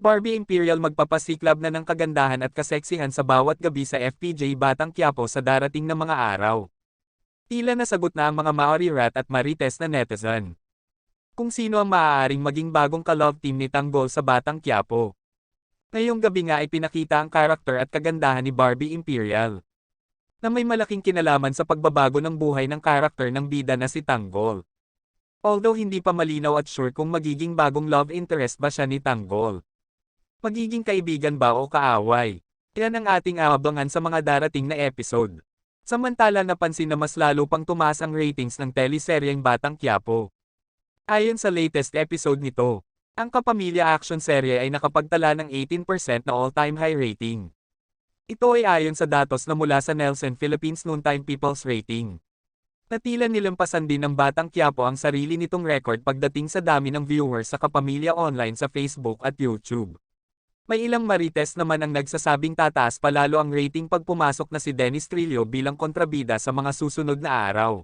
Barbie Imperial magpapasiklab na ng kagandahan at kaseksihan sa bawat gabi sa FPJ Batang Quiapo sa darating na mga araw. Tila nasagot na ang mga Maori Rat at Marites na netizen. Kung sino ang maaaring maging bagong ka-love team ni Tanggol sa Batang Quiapo. Ngayong gabi nga ay pinakita ang karakter at kagandahan ni Barbie Imperial. Na may malaking kinalaman sa pagbabago ng buhay ng karakter ng bida na si Tanggol. Although hindi pa malinaw at sure kung magiging bagong love interest ba siya ni Tanggol. Magiging kaibigan ba o kaaway? Yan ang ating aabangan sa mga darating na episode. Samantala napansin na mas lalo pang tumaas ang ratings ng teleseryeng Batang Quiapo. Ayon sa latest episode nito, ang Kapamilya Action Serye ay nakapagtala ng 18% na all-time high rating. Ito ay ayon sa datos na mula sa Nelson Philippines Noontime People's Rating. Natila nilampasan din ng Batang Quiapo ang sarili nitong record pagdating sa dami ng viewers sa Kapamilya Online sa Facebook at YouTube. May ilang marites naman ang nagsasabing tataas pa lalo ang rating pag pumasok na si Dennis Trillo bilang kontrabida sa mga susunod na araw.